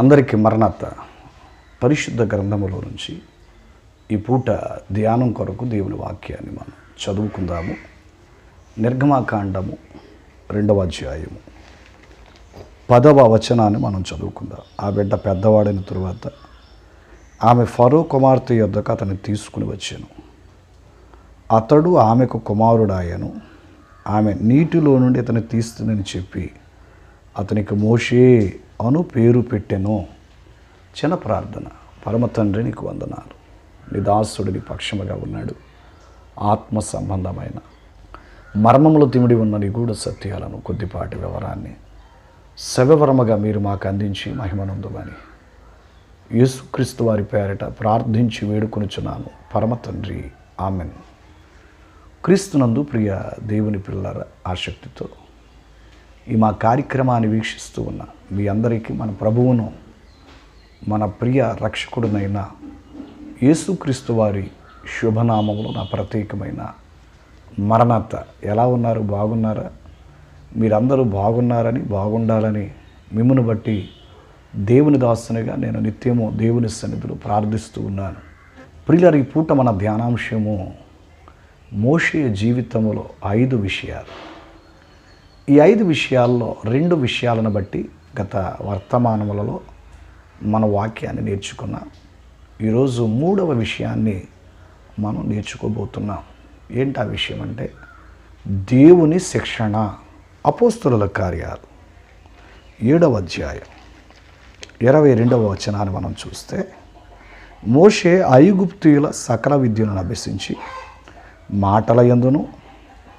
అందరికీ మరణత పరిశుద్ధ గ్రంథములో నుంచి ఈ పూట ధ్యానం కొరకు దేవుని వాక్యాన్ని మనం చదువుకుందాము. నిర్గమాకాండము రెండవ అధ్యాయము. పదవ వచనాన్ని మనం చదువుకుందాం. ఆ బిడ్డ పెద్దవాడైన తరువాత ఆమె ఫరో కుమార్తె యొద్దకు అతన్ని తీసుకుని వచ్చాను. అతడు ఆమెకు కుమారుడాయను. ఆమె నీటిలో నుండి అతన్ని తీస్తుందని చెప్పి అతనికి మోషే అను పేరు పెట్టెను. చిన్న ప్రార్థన. పరమ తండ్రి నీకు వందనాలు. నిదాసుడిని పక్షముగా ఉన్నాడు. ఆత్మ సంబంధమైన. మర్మములు తిమిడి ఉన్న నిగూఢ సత్యాలను కొద్దిపాటి వివరాన్ని శవవరమగా మీరు మాకు అందించి మహిమనందుమని యేసుక్రీస్తు వారి పేరిట ప్రార్థించి వేడుకొనుచున్నాను. పరమ తండ్రి. ఆమెన్. క్రీస్తునందు ప్రియ దేవుని పిల్లల ఆసక్తితో ఈ మా కార్యక్రమాన్ని వీక్షిస్తూ ఉన్న మీ అందరికీ మన ప్రభువును మన ప్రియ రక్షకుడునైన యేసుక్రీస్తు వారి శుభనామములు నా ప్రత్యేకమైన మరణత ఎలా ఉన్నారు? బాగున్నారా? మీరందరూ బాగున్నారని బాగుండాలని మిమ్మను బట్టి దేవుని దాసునిగా నేను నిత్యము దేవుని సన్నిధిలో ప్రార్థిస్తూ ఉన్నాను. ప్రియులరి పూట మన ధ్యానాంశము మోషే జీవితంలో ఐదు విషయాలు. ఈ ఐదు విషయాల్లో రెండు విషయాలను బట్టి గత వర్తమానములలో మన వాక్యాన్ని నేర్చుకున్నాం. ఈరోజు మూడవ విషయాన్ని మనం నేర్చుకోబోతున్నాం. ఏంటి ఆ విషయం అంటే దేవుని శిక్షణ అపోస్తుల కార్యాలు. ఏడవ అధ్యాయం ఇరవై రెండవ వచనాన్ని మనం చూస్తే మోషే ఐగుప్తియుల సకల విద్యను అభ్యసించి మాటల యందును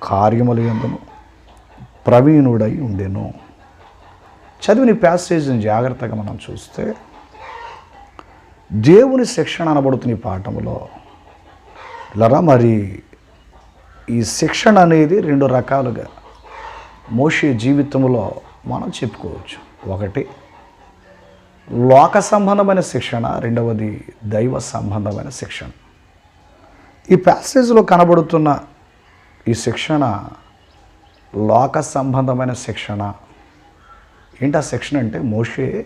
కార్యముల యందును ప్రవీణుడై ఉండెను. చదివిన ప్యాసేజ్ని జాగ్రత్తగా మనం చూస్తే దేవుని శిక్షణ అనబడుతున్న ఈ పాఠములో లరా మరి ఈ శిక్షణ అనేది రెండు రకాలుగా మోషే జీవితంలో మనం చెప్పుకోవచ్చు. ఒకటి లోక సంబంధమైన శిక్షణ రెండవది దైవ సంబంధమైన శిక్షణ. ఈ ప్యాసేజ్లో కనబడుతున్న ఈ శిక్షణ లోక సంబంధమైన శిక్షణ. ఏంటి ఆ శిక్షణ అంటే మోషే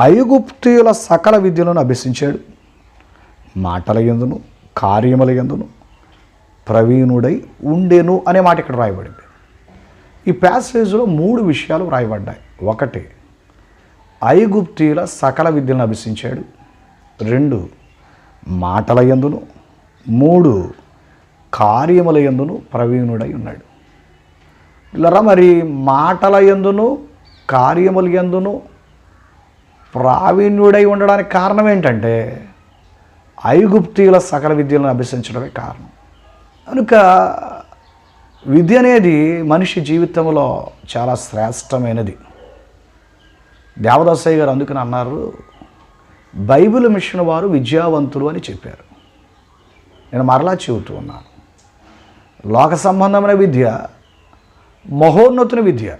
ఐగుప్తీయుల సకల విద్యలను అభ్యసించాడు. మాటల ఎందును కార్యముల ఎందును ప్రవీణుడై ఉండేను అనే మాట ఇక్కడ రాయబడింది. ఈ ప్యాసేజ్లో మూడు విషయాలు రాయబడ్డాయి. ఒకటి ఐగుప్తీయుల సకల విద్యలను అభ్యసించాడు. రెండు మాటల ఎందును. మూడు కార్యముల ఎందును ప్రవీణుడై ఉన్నాడు. ఇలా మరి మాటల ఎందును కార్యములు ఎందును ప్రావీణ్యుడై ఉండడానికి కారణం ఏంటంటే ఐగుప్తీయుల సకల విద్యలను అభ్యసించడమే కారణం. కనుక విద్య అనేది మనిషి జీవితంలో చాలా శ్రేష్టమైనది. దేవదాసయ్య గారు అందుకని అన్నారు బైబిల్ మిషన్ వారు విద్యావంతులు అని చెప్పారు. నేను మరలా చెబుతూ ఉన్నాను. లోక సంబంధమైన విద్య మహోన్నతుని విద్య.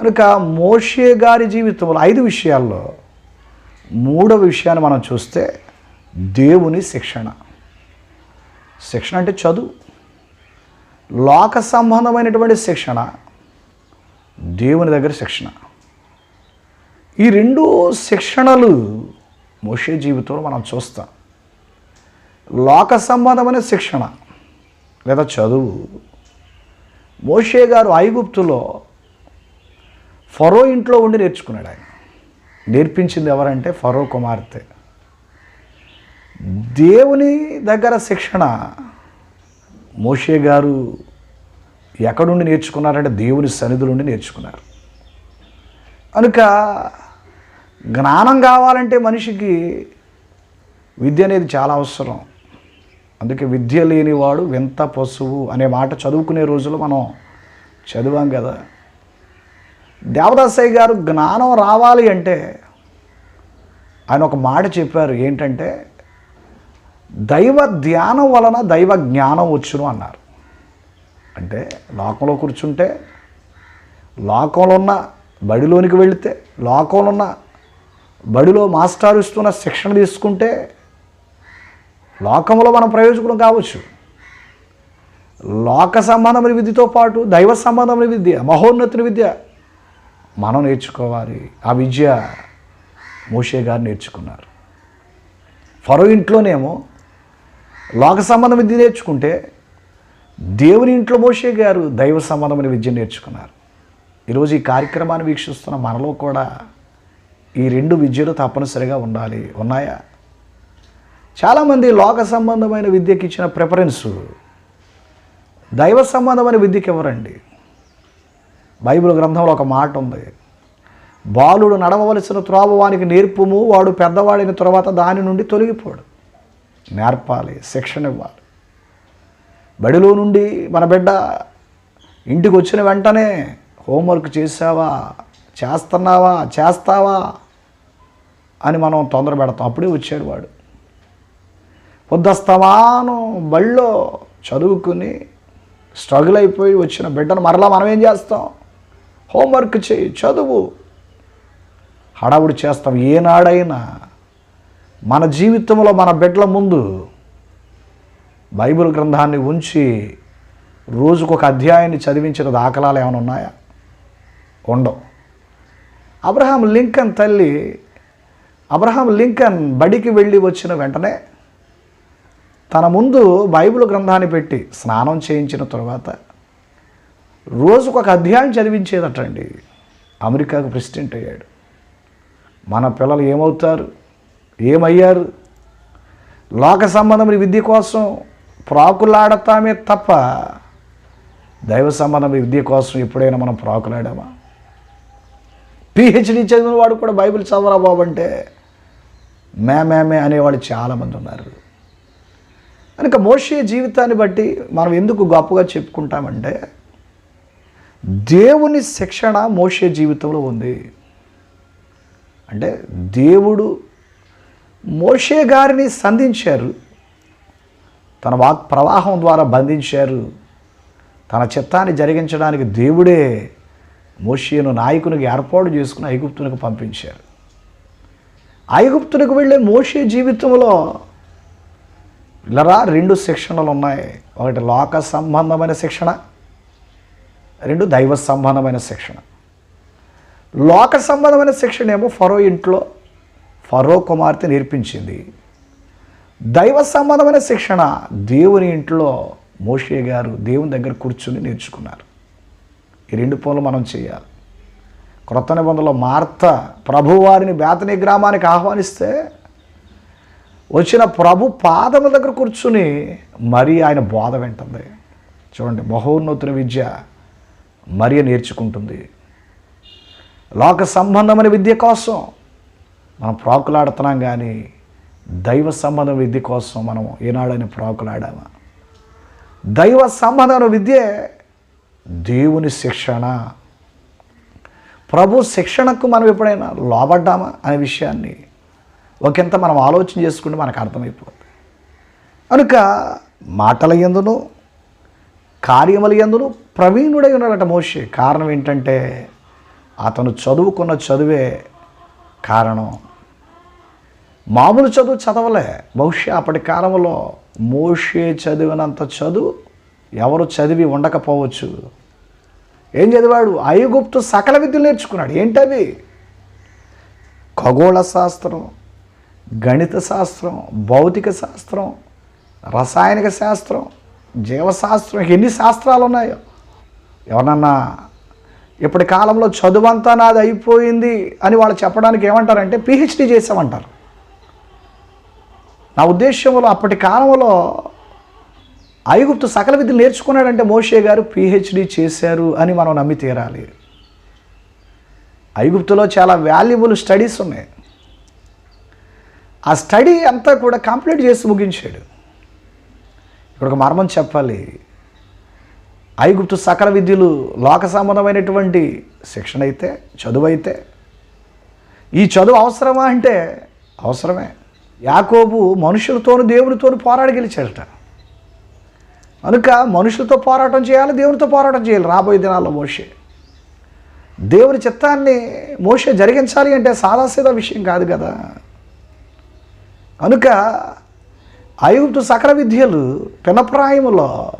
కనుక మోషే గారి జీవితంలో ఐదు విషయాల్లో మూడవ విషయాన్ని మనం చూస్తే దేవుని శిక్షణ. శిక్షణ అంటే చదువు. లోక సంబంధమైనటువంటి శిక్షణ దేవుని దగ్గర శిక్షణ. ఈ రెండు శిక్షణలు మోషే జీవితంలో మనం చూస్తాం. లోక సంబంధమైన శిక్షణ లేదా చదువు మోషే గారు ఐగుప్తులో ఫరో ఇంట్లో ఉండి నేర్చుకున్నాడు ఆయన. నేర్పించింది ఎవరంటే ఫరో కుమార్తె. దేవుని దగ్గర శిక్షణ మోషే గారు ఎక్కడుండి నేర్చుకున్నారంటే దేవుని సన్నిధులుండి నేర్చుకున్నారు. కనుక జ్ఞానం కావాలంటే మనిషికి విద్య అనేది చాలా అవసరం. అందుకే విద్య లేనివాడు వింత పశువు అనే మాట చదువుకునే రోజుల్లో మనం చదివాం కదా. దేవదాసయ్య గారు జ్ఞానం రావాలి అంటే ఆయన ఒక మాట చెప్పారు ఏంటంటే దైవ ధ్యానం వలన దైవ జ్ఞానం వచ్చును అన్నారు. అంటే లోకంలో కూర్చుంటే లోకంలో ఉన్న బడిలోనికి వెళితే లోకంలో ఉన్న బడిలో మాస్టారు ఇస్తున్న శిక్షణ తీసుకుంటే లోకంలో మనం ప్రయోజకులు కావచ్చు. లోక సంబంధమైన విద్యతో పాటు దైవ సంబంధమైన విద్య మహోన్నతుని విద్య మనం నేర్చుకోవాలి. ఆ విద్య మోషే గారు నేర్చుకున్నారు. ఫరో ఇంట్లోనేమో లోక సంబంధం విద్య నేర్చుకుంటే దేవుని ఇంట్లో మోషే గారు దైవ సంబంధమైన విద్య నేర్చుకున్నారు. ఈరోజు ఈ కార్యక్రమాన్ని వీక్షిస్తున్న మనలో కూడా ఈ రెండు విద్యలు తప్పనిసరిగా ఉండాలి. ఉన్నాయా? చాలామంది లోక సంబంధమైన విద్యకి ఇచ్చిన ప్రిఫరెన్సు దైవ సంబంధమైన విద్యకి ఇవ్వరండి బైబిల్ గ్రంథంలో ఒక మాట ఉంది. బాలుడు నడవవలసిన త్రోవ వానికి నేర్పుము వాడు పెద్దవాడిన తర్వాత దాని నుండి తొలగిపోడు. నేర్పాలి శిక్షణ ఇవ్వాలి. బడిలో నుండి మన బిడ్డ ఇంటికి వచ్చిన వెంటనే హోంవర్క్ చేసావా చేస్తున్నావా? చేస్తావా? అని మనం తొందర పెడతాం అప్పుడే వచ్చాడు వాడు పొద్దుస్తమానం బళ్ళో చదువుకుని స్ట్రగుల్ అయిపోయి వచ్చిన బిడ్డను మరలా మనం ఏం చేస్తాం? హోంవర్క్ చేయి చదువు. హడావుడి చేస్తాం. ఏనాడైనా మన జీవితంలో మన బిడ్డల ముందు బైబిల్ గ్రంథాన్ని ఉంచి రోజుకు ఒక అధ్యాయాన్ని చదివించిన దాఖలాలు ఏమైనా ఉన్నాయా? ఉండవు. అబ్రహాం లింకన్ తల్లి అబ్రహాం లింకన్ బడికి వెళ్ళి వచ్చిన వెంటనే తన ముందు బైబిల్ గ్రంథాన్ని పెట్టి స్నానం చేయించిన తర్వాత రోజుకు ఒక అధ్యాయం చదివించేదటండి. అమెరికాకు ప్రెసిడెంట్ అయ్యాడు. మన పిల్లలు ఏమవుతారు? ఏమయ్యారు? లోక సంబంధమైన విద్య కోసం ప్రాకులాడతామే తప్ప దైవ సంబంధమైన విద్య కోసం ఎప్పుడైనా మనం ప్రాకులాడామా? పిహెచ్డి చదివిన వాడు కూడా బైబిల్ చదవరా బాబు అంటే మే మే అనేవాళ్ళు చాలామంది ఉన్నారు. కనుక మోషే జీవితాన్ని బట్టి మనం ఎందుకు గొప్పగా చెప్పుకుంటామంటే దేవుని శిక్షణ మోషే జీవితంలో ఉంది. అంటే దేవుడు మోషే గారిని సంధించారు. తన వాక్ ప్రవాహం ద్వారా బంధించారు. తన చిత్తాన్ని జరిగించడానికి దేవుడే మోషేను నాయకునికి ఏర్పాటు చేసుకుని ఐగుప్తునికి పంపించారు. ఐగుప్తునికి వెళ్ళే మోషే జీవితంలో ఇలా రెండు శిక్షణలు ఉన్నాయి. ఒకటి లోక సంబంధమైన శిక్షణ రెండు దైవ సంబంధమైన శిక్షణ. లోక సంబంధమైన శిక్షణ ఏమో ఫరో ఇంట్లో ఫరో కుమార్తె నేర్పించింది. దైవ సంబంధమైన శిక్షణ దేవుని ఇంట్లో మోషే గారు దేవుని దగ్గర కూర్చుని నేర్చుకున్నారు. ఈ రెండు పనులు మనం చేయాలి. క్రొత్త నిబంధనలో మార్త ప్రభువారిని బేతని గ్రామానికి ఆహ్వానిస్తే వచ్చిన ప్రభు పాదముల దగ్గర కూర్చుని మరి ఆయన బోధ వింటుంది. చూడండి మహోన్నతుల విద్య మరియ నేర్చుకుంటుంది. లోక సంబంధమైన విద్య కోసం మనం ప్రాకులాడుతున్నాం కానీ దైవ సంబంధం విద్య కోసం మనం ఏనాడని ప్రాకులాడామా? దైవ సంబంధమైన విద్య దేవుని శిక్షణ. ప్రభు శిక్షణకు మనం ఎప్పుడైనా లోబడ్డామా అనే విషయాన్ని ఒకంత మనం ఆలోచన చేసుకుంటే మనకు అర్థమైపోతుంది కనుక మాటల ఎందును కార్యముల ఎందును ప్రవీణుడై ఉన్నాడట మోషే. కారణం ఏంటంటే అతను చదువుకున్న చదువే కారణం. మామూలు చదువు చదవలే. బహుశా అప్పటి కాలంలో మోషే చదివినంత చదువు ఎవరు చదివి ఉండకపోవచ్చు. ఏం చదివాడు? ఐగుప్తు సకల విద్యలు నేర్చుకున్నాడు. ఏంటవి? ఖగోళ శాస్త్రం. గణిత శాస్త్రం భౌతిక శాస్త్రం రసాయనిక శాస్త్రం జీవశాస్త్రం ఎన్ని శాస్త్రాలు ఉన్నాయో ఎవరన్నా ఇప్పటి కాలంలో చదువంతా నాది అయిపోయింది అని వాళ్ళు చెప్పడానికి ఏమంటారంటే పిహెచ్డి చేసామంటారు నా ఉద్దేశంలో అప్పటి కాలంలో ఐగుప్తు సకల విద్యలు నేర్చుకున్నాడంటే మోషే గారు పిహెచ్డి చేశారు అని మనం నమ్మి తీరాలి. ఐగుప్తులో చాలా వాల్యుబుల్ స్టడీస్ ఉన్నాయి. ఆ స్టడీ అంతా కూడా కంప్లీట్ చేసి ముగించాడు. ఇక్కడ ఒక మర్మం చెప్పాలి. ఐగుప్తు సకల విద్యలు లోక సంబంధమైనటువంటి శిక్షణ అయితే చదువు అయితే. ఈ చదువు అవసరమా అంటే అవసరమే. యాకోబు మనుషులతోనూ దేవునితోనూ పోరాడి గెలిచాడట. కనుక మనుషులతో పోరాటం చేయాలి దేవునితో పోరాటం చేయాలి రాబోయే దినాల్లో మోషే. దేవుని చిత్తాన్ని మోషే జరిగించాలి అంటే సాదాసీదా విషయం కాదు కదా. కనుక ఐగుప్తు సకల విద్యలు పినప్రాయములో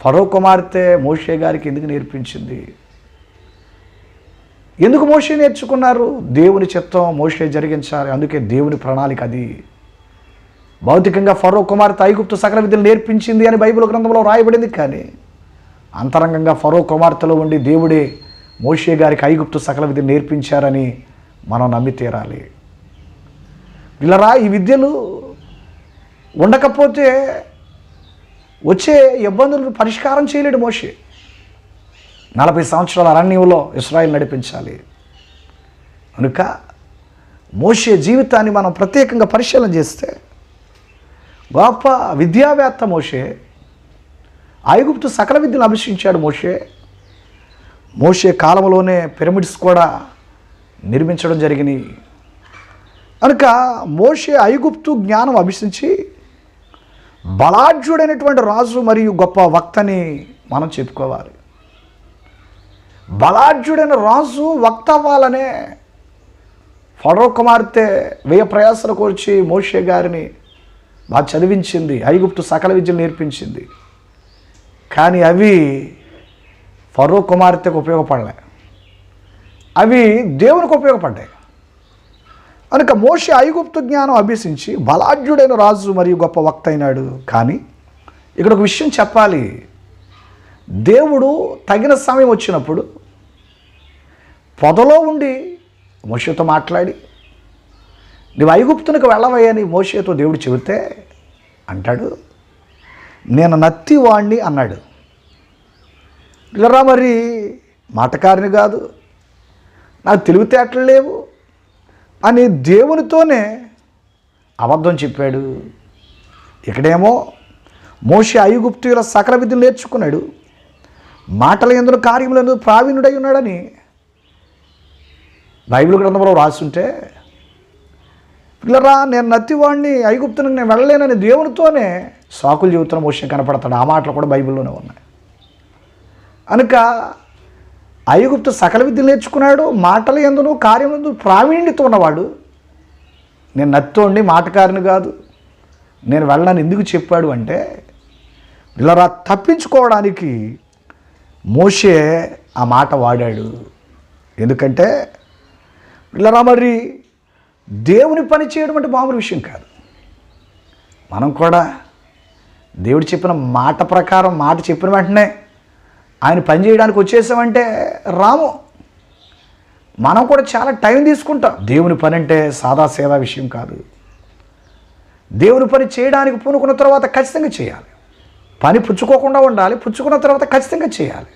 ఫరో కుమార్తె మోషే గారికి ఎందుకు నేర్పించింది? ఎందుకు మోషే నేర్చుకున్నారు? దేవుని చిత్తం మోషే జరిగించాలి అందుకే దేవుని ప్రణాళిక అది. భౌతికంగా ఫరో కుమార్తె ఐగుప్తు సకల విద్యలు నేర్పించింది అని బైబిల్ గ్రంథంలో రాయబడింది కానీ అంతరంగంగా ఫరో కుమార్తెలో ఉండి దేవుడే మోషే గారికి ఐగుప్తు సకల విద్యలు నేర్పించారని మనం నమ్మి తీరాలి. ఇలా ఈ విద్యలు ఉండకపోతే వచ్చే ఇబ్బందులను పరిష్కారం చేయలేడు మోషే. నలభై సంవత్సరాల అరణ్యంలో ఇస్రాయిల్ నడిపించాలి. కనుక మోషే జీవితాన్ని మనం ప్రత్యేకంగా పరిశీలన చేస్తే గొప్ప విద్యావేత్త మోషే ఐగుప్తు సకల విద్యను అభిషించాడు మోషే. మోషే కాలంలోనే పిరమిడ్స్ కూడా నిర్మించడం జరిగినాయి. కనుక మోషే ఐగుప్తు జ్ఞానం అభిషించి బలాఢ్యుడైనటువంటి రాజు మరియు గొప్ప వక్తని మనం చెప్పుకోవాలి. బలాఢ్యుడైన రాజు వక్త అవ్వాలనే ఫరో కుమార్తె వ్యయ ప్రయాసలు కోర్చి మోషే గారిని బాగా చదివించింది ఐగుప్తు సకల విద్యలు నేర్పించింది. కానీ అవి ఫరో కుమార్తెకు ఉపయోగపడలే. అవి దేవునికి ఉపయోగపడ్డాయి. కనుక మోషే ఐగుప్తు జ్ఞానం అభ్యసించి బలాఢ్యుడైన రాజు మరియు గొప్ప వక్త అయినాడు. కానీ ఇక్కడ ఒక విషయం చెప్పాలి. దేవుడు తగిన సమయం వచ్చినప్పుడు పొదలో ఉండి మోషేతో మాట్లాడి నువ్వు ఐగుప్తునికి వెళ్ళవయ్యని మోషేతో దేవుడు చెబితే అంటాడు. నేను నత్తివాణ్ణి అన్నాడు. ఇలా మరి మాటకారిని కాదు నాకు తెలివితేటలు లేవు అని దేవునితోనే అబద్ధం చెప్పాడు. ఇక్కడేమో మోషే ఐగుప్తుల సకల విధులు నేర్చుకున్నాడు. మాటల ఎందుకు కార్యములందు ప్రావీణుడై ఉన్నాడని బైబిల్ గ్రంథంలో రాసుంటే పిల్లరా నేను నత్తివాడిని ఐగుప్తునికి నేను వెళ్ళలేనని దేవునితోనే సాకులు చెబుతున్న మోషన్ కనపడతాడు. ఆ మాటలు కూడా బైబిల్లోనే ఉన్నాయి. కనుక ఐగుప్తు సకల విద్యలు నేర్చుకున్నాడు మాటలు ఎందును కార్యములందు ప్రావీణ్యత ఉన్నవాడు. నేను నత్తోండి మాటకారిని కాదు. నేను వెళ్ళాను ఎందుకు చెప్పాడు అంటే ఇలా తప్పించుకోవడానికి మోషే ఆ మాట వాడాడు. ఎందుకంటే ఇలా మరి దేవుని పని చేయడం అంటే మామూలు విషయం కాదు. మనం కూడా దేవుడు చెప్పిన మాట ప్రకారం మాట చెప్పిన వెంటనే ఆయన పని చేయడానికి వచ్చేసామంటే రాము. మనం కూడా చాలా టైం తీసుకుంటాం. దేవుని పని అంటే సాదా సేదా విషయం కాదు. దేవుని పని చేయడానికి పూనుకున్న తర్వాత ఖచ్చితంగా చేయాలి. పని పుచ్చుకోకుండా ఉండాలి పుచ్చుకున్న తర్వాత ఖచ్చితంగా చేయాలి.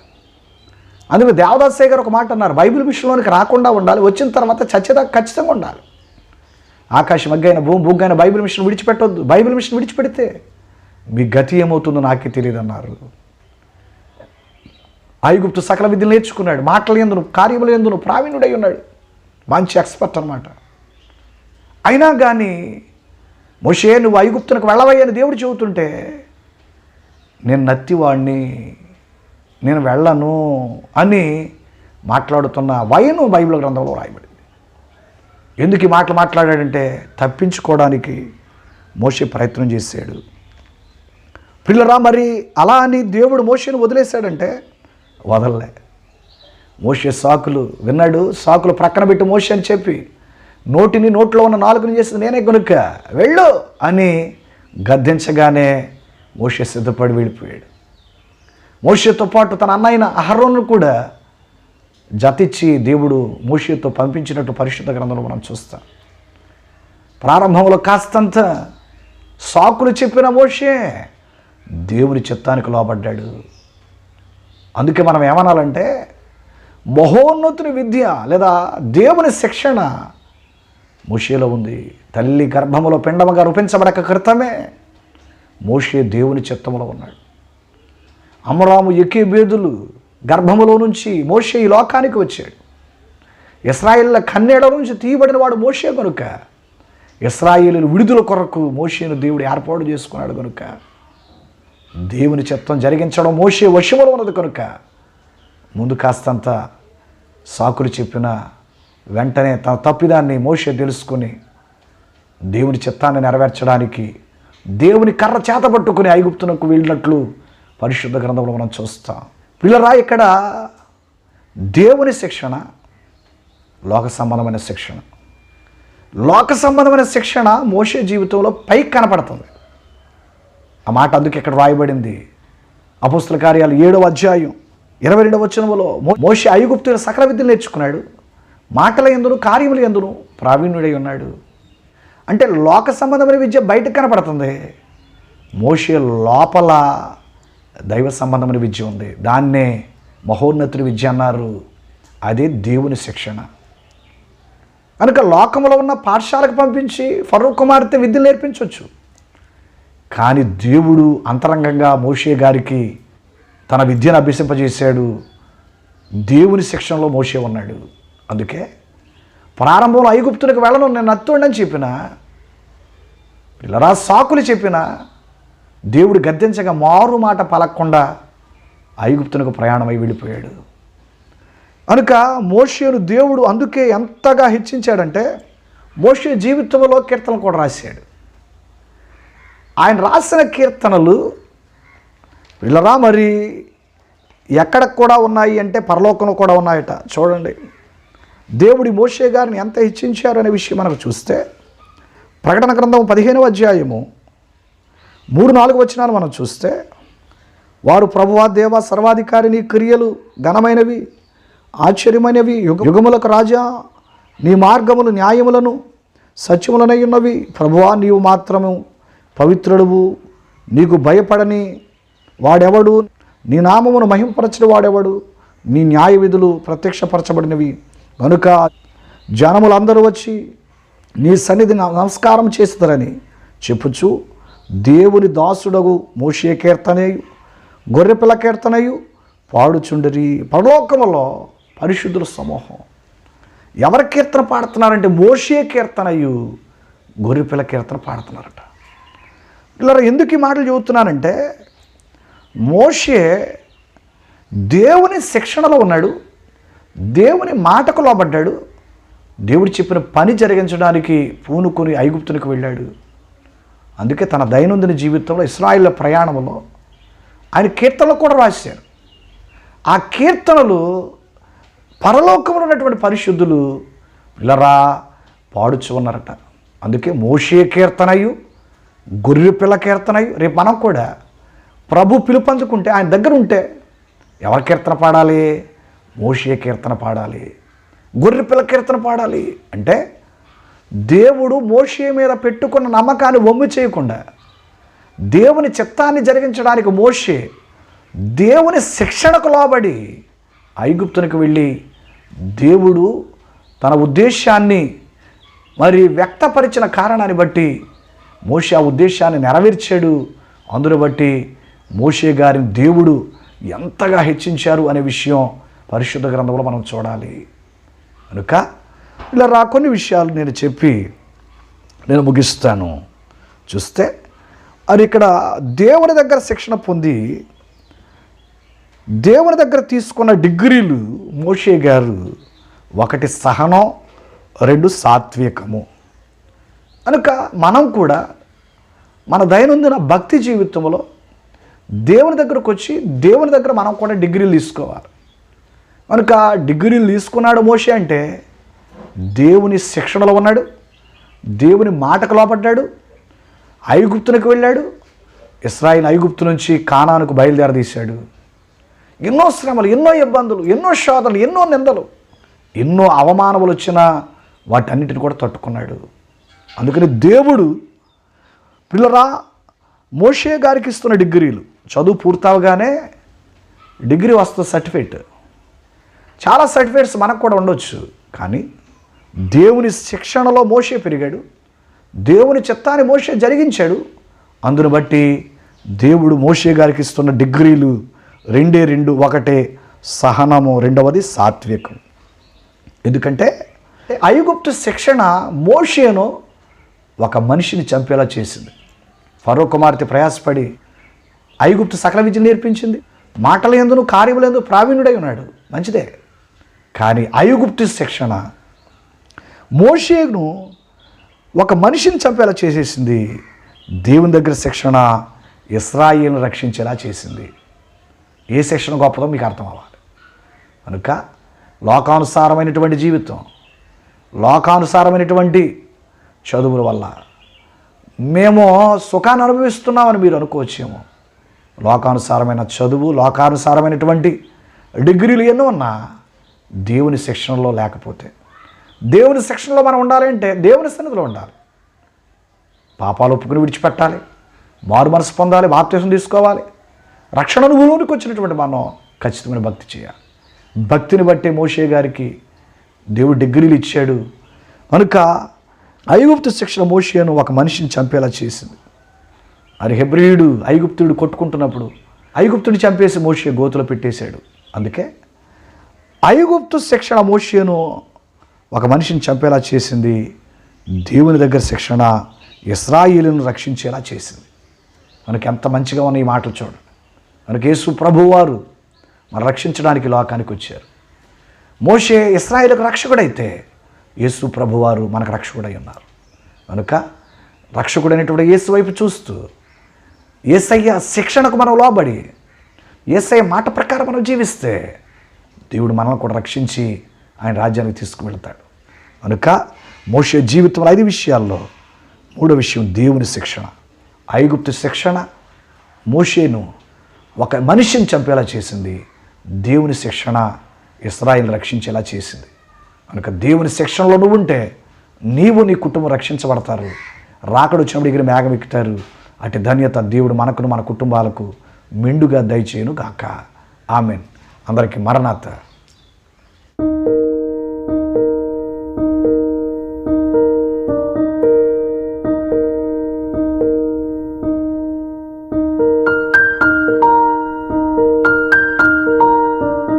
అందుకే దేవదాస్ గారు ఒక మాట అన్నారు బైబిల్ మిషన్లోనికి రాకుండా ఉండాలి వచ్చిన తర్వాత చచ్చేదాకా ఖచ్చితంగా ఉండాలి. ఆకాశం అగ్గైన భూమి బుగ్గైన బైబిల్ మిషన్ విడిచిపెట్టొద్దు. బైబిల్ మిషన్ విడిచిపెడితే మీ గతి ఏమవుతుందో నాకే తెలియదు అన్నారు ఐగుప్తు సకల విద్యలు నేర్చుకున్నాడు. మాటలు ఎందును కార్యములు ఎందును ప్రావీణ్యుడై ఉన్నాడు. మంచి ఎక్స్పర్ట్ అనమాట అయినా కానీ మోషే నువ్వు ఐగుప్తునికి వెళ్ళవయ్యని దేవుడు చెబుతుంటే నేను నత్తివాడిని నేను వెళ్ళను అని మాట్లాడుతున్న వయను బైబిల్ గ్రంథంలో రాయబడింది. ఎందుకు ఈ మాటలు మాట్లాడాడంటే తప్పించుకోవడానికి మోషే ప్రయత్నం చేశాడు. పిల్లరా మరి అలా అని దేవుడు మోషేను వదిలేశాడంటే వదలలే. మోషే సాకులు విన్నాడు సాకులు ప్రక్కన పెట్టి మోషే అని చెప్పి నోటిని నోట్లో ఉన్న నాలుగుని చేసింది నేనే కనుక వెళ్ళు అని గద్దించగానే మోషే సిద్ధపడి వెళ్ళిపోయాడు. మోషేతో పాటు తన అన్నయ్యన అహరోను కూడా జతిచ్చి దేవుడు మోషేతో పంపించినట్టు పరిశుద్ధ గ్రంథంలో మనం చూస్తాం. ప్రారంభంలో కాస్తంత సాకులు చెప్పిన మోషే దేవుని చిత్తానికి లోబడ్డాడు. అందుకే మనం ఏమనాలంటే మహోన్నతుని విద్య లేదా దేవుని శిక్షణ మోషేలో ఉంది. తల్లి గర్భములో పిండముగా రూపించబడక క్రితమే మోషే దేవుని చిత్తములో ఉన్నాడు. అమరాము ఎక్కే బేదులు గర్భములో నుంచి మోషే ఈ లోకానికి వచ్చాడు. ఇస్రాయిల్ల కన్నేడ నుంచి తీయబడిన వాడు మోషే కనుక ఇస్రాయిలు విడుదల కొరకు మోషేను దేవుడు ఏర్పాటు చేసుకున్నాడు కనుక దేవుని చిత్తం జరిగించడం మోసే వశములో ఉన్నది కనుక ముందు కాస్తంత సాకులు చెప్పిన వెంటనే తన తప్పిదాన్ని మోసే తెలుసుకొని దేవుని చిత్తాన్ని నెరవేర్చడానికి దేవుని కర్ర చేత పట్టుకుని ఐగుప్తునకు వెళ్ళినట్లు పరిశుద్ధ గ్రంథంలో మనం చూస్తాం. పిల్లరా ఇక్కడ దేవుని శిక్షణ లోక సంబంధమైన శిక్షణ. లోక సంబంధమైన శిక్షణ మోసే జీవితంలో పైకి కనపడుతుంది. ఆ మాట అందుకు ఇక్కడ రాయబడింది అపుస్తుల కార్యాలు ఏడవ అధ్యాయం ఇరవై రెండవ వచనంలో మోషి మోషే సకల విద్యలు నేర్చుకున్నాడు. మాటల ఎందును కార్యములు ఎందును ప్రావీణ్యుడై ఉన్నాడు. అంటే లోక సంబంధమైన విద్య బయటకు కనపడుతుంది. మోషే లోపల దైవ సంబంధమైన విద్య ఉంది. దాన్నే మహోన్నతుడి విద్య అన్నారు. అదే దేవుని శిక్షణ. కనుక లోకంలో ఉన్న పాఠశాలకు పంపించి ఫరూక్ కుమార్తె విద్యలు నేర్పించవచ్చు కానీ దేవుడు అంతరంగంగా మోషే గారికి తన విద్యను అభ్యసింపజేశాడు. దేవుని శిక్షణలో మోషే ఉన్నాడు. అందుకే ప్రారంభంలో ఐగుప్తునికి వెళ్ళను నేను నత్తుండని చెప్పిన పిల్లరా సాకులు చెప్పిన దేవుడు గద్దించగా మారు మాట పలకకుండా ఐగుప్తునికి ప్రయాణమై వెళ్ళిపోయాడు. కనుక మోషేను దేవుడు అందుకే ఎంతగా హెచ్చించాడంటే మోషే జీవితంలో కీర్తనలు కూడా రాశాడు. ఆయన రాసిన కీర్తనలు వీళ్ళరా మరి? ఎక్కడ కూడా ఉన్నాయి అంటే పరలోకంలో కూడా ఉన్నాయట. చూడండి. దేవుడి మోషే గారిని ఎంత హెచ్చించారు అనే విషయం మనకు చూస్తే ప్రకటన గ్రంథం పదిహేనవ అధ్యాయము మూడు నాలుగు వచనాలు మనం చూస్తే వారు ప్రభువా దేవ సర్వాధికారిని క్రియలు ఘనమైనవి ఆశ్చర్యమైనవి యుగ యుగములకు రాజా నీ మార్గములు న్యాయములను సత్యములనై ఉన్నవి. ప్రభువా నీవు మాత్రము పవిత్రుడువు. నీకు భయపడని వాడెవడు? నీ నామమును మహింపరచని వాడెవడు? నీ న్యాయ విధులు ప్రత్యక్షపరచబడినవి. కనుక జనములందరూ వచ్చి నీ సన్నిధి నమస్కారం చేస్తారని చెప్పుచు దేవుని దాసుడగు మోషే కీర్తనయు గొర్రెపిల్ల కీర్తనయు పాడుచుండరి. పరలోకములో పరిశుద్ధుల సమూహం. ఎవరి కీర్తన పాడుతున్నారంటే మోషే కీర్తనయు గొర్రెపిల్ల కీర్తన పాడుతున్నారట. ఇలా ఎందుకు ఈ మాటలు చెబుతున్నానంటే మోషే దేవుని శిక్షణలో ఉన్నాడు దేవుని మాటకు లోబడ్డాడు దేవుడు చెప్పిన పని జరిగించడానికి పూనుకొని ఐగుప్తునికి వెళ్ళాడు. అందుకే తన దైనందిన జీవితంలో ఇస్రాయిల్ ప్రయాణంలో ఆయన కీర్తనలు కూడా రాశారు. ఆ కీర్తనలు పరలోకంలో ఉన్నటువంటి పరిశుద్ధులు ఇలరా పాడుచు ఉన్నారట. అందుకే మోషే కీర్తనయు గొర్రె పిల్ల కీర్తనయు రేపు మనం కూడా ప్రభు పిలుపందుకుంటే ఆయన దగ్గర ఉంటే ఎవరి కీర్తన పాడాలి? మోషే కీర్తన పాడాలి. గొర్రె పిల్ల కీర్తన పాడాలి. అంటే దేవుడు మోషే మీద పెట్టుకున్న నమ్మకాన్ని వమ్ము చేయకుండా దేవుని చిత్తాన్ని జరిగించడానికి మోషే దేవుని శిక్షణకు లోబడి ఐగుప్తునికి వెళ్ళి దేవుడు తన ఉద్దేశాన్ని మరి వ్యక్తపరిచిన కారణాన్ని బట్టి మోషే ఆ ఉద్దేశాన్ని నెరవేర్చాడు. అందును బట్టి మోషే గారిని దేవుడు ఎంతగా హెచ్చించారు అనే విషయం పరిశుద్ధ గ్రంథంలో మనం చూడాలి. కనుక ఇలా రా కొన్ని విషయాలు నేను చెప్పి నేను ముగిస్తాను. చూస్తే అది ఇక్కడ దేవుని దగ్గర శిక్షణ పొంది దేవుని దగ్గర తీసుకున్న డిగ్రీలు మోషే గారు ఒకటి సహనం రెండు సాత్వికము. కనుక మనం కూడా మన దైనందిన భక్తి జీవితంలో దేవుని దగ్గరకు వచ్చి దేవుని దగ్గర మనం కూడా డిగ్రీలు తీసుకోవాలి. కనుక డిగ్రీలు తీసుకున్నాడు మోషే అంటే దేవుని శిక్షణలో ఉన్నాడు దేవుని మాటకు లోపడ్డాడు ఐగుప్తునికి వెళ్ళాడు ఇస్రాయిల్ ఐగుప్తు నుంచి కానానికి బయలుదేరదీశాడు. ఎన్నో శ్రమలు ఎన్నో ఇబ్బందులు ఎన్నో శోధనలు ఎన్నో నిందలు ఎన్నో అవమానములు వచ్చినా వాటన్నిటిని కూడా తట్టుకున్నాడు. అందుకని దేవుడు పిల్లరా మోషే గారికి ఇస్తున్న డిగ్రీలు. చదువు పూర్తవగానే డిగ్రీ వస్తుంది సర్టిఫికేట్. చాలా సర్టిఫికేట్స్ మనకు కూడా ఉండొచ్చు కానీ దేవుని శిక్షణలో మోషే పెరిగాడు. దేవుని చిత్తాన్ని మోసే జరిగించాడు. అందును బట్టి దేవుడు మోషే గారికి ఇస్తున్న డిగ్రీలు రెండే రెండు ఒకటే సహనము రెండవది సాత్వికం. ఎందుకంటే ఐగుప్తు శిక్షణ మోషేను ఒక మనిషిని చంపేలా చేసింది. ఫరో కుమార్తె ప్రయాసపడి ఐగుప్తు సకల విద్యను నేర్పించింది. మాటల ఎందును కార్యములందు ప్రావీణ్యుడై ఉన్నాడు. మంచిదే. కానీ ఐగుప్తు శిక్షణ మోషేను ఒక మనిషిని చంపేలా చేసేసింది. దేవుని దగ్గర శిక్షణ ఇస్రాయిల్ని రక్షించేలా చేసింది. ఏ శిక్షణ గొప్పదో మీకు అర్థం అవ్వాలి కనుక లోకానుసారమైనటువంటి జీవితం లోకానుసారమైనటువంటి చదువుల వల్ల. మేము సుఖాన్ని అనుభవిస్తున్నామని మీరు అనుకోవచ్చేమో. లోకానుసారమైన చదువు లోకానుసారమైనటువంటి డిగ్రీలు ఎన్నో ఉన్నా దేవుని శిక్షణలో లేకపోతే. దేవుని శిక్షణలో మనం ఉండాలంటే దేవుని సన్నిధిలో ఉండాలి. పాపాలు ఒప్పుకుని విడిచిపెట్టాలి. మారు మనసు పొందాలి బాప్తీసం తీసుకోవాలి. రక్షణ అనుభవంలోనికి వచ్చినటువంటి మనం ఖచ్చితమైన భక్తి చేయాలి. భక్తిని బట్టి మోషే గారికి దేవుడు డిగ్రీలు ఇచ్చాడు. కనుక ఐగుప్తు శిక్షణ మోషేను ఒక మనిషిని చంపేలా చేసింది. మరి హెబ్రియుడు ఐగుప్తుడు కొట్టుకుంటున్నప్పుడు ఐగుప్తుడిని చంపేసి మోషే గోతులో పెట్టేశాడు. అందుకే ఐగుప్తు శిక్షణ మోషేను ఒక మనిషిని చంపేలా చేసింది. దేవుని దగ్గర శిక్షణ ఇస్రాయిలను రక్షించేలా చేసింది. మనకి ఎంత మంచిగా ఉన్న ఈ మాటలు చూడండి. మనకి యేసు ప్రభువారు మన రక్షించడానికి లోకానికి వచ్చారు. మోషే ఇస్రాయిలకు రక్షకుడైతే యేసు ప్రభువారు మనకు రక్షకుడై ఉన్నారు. కనుక రక్షకుడైనటువంటి యేసు వైపు చూస్తూ ఏసయ్య శిక్షణకు మనం లోబడి ఏసయ్య మాట ప్రకారం మనం జీవిస్తే దేవుడు మనల్ని కూడా రక్షించి ఆయన రాజ్యానికి తీసుకువెళ్తాడు. కనుక మోషే జీవితంలో ఐదు విషయాల్లో మూడో విషయం దేవుని శిక్షణ ఐగుప్తు శిక్షణ మోషేను ఒక మనిషిని చంపేలా చేసింది దేవుని శిక్షణ ఇస్రాయిల్ రక్షించేలా చేసింది. కనుక దేవుని శిక్షణలో నువ్వు ఉంటే నీవు నీ కుటుంబం రక్షించబడతారు. రాకడు వచ్చినప్పుడు ఎగిరి మేఘం ఎక్కుతారు. అటు ధన్యత దేవుడు మనకును మన కుటుంబాలకు మెండుగా దయచేయను గాక ఆమెన్. అందరికీ మరణాత.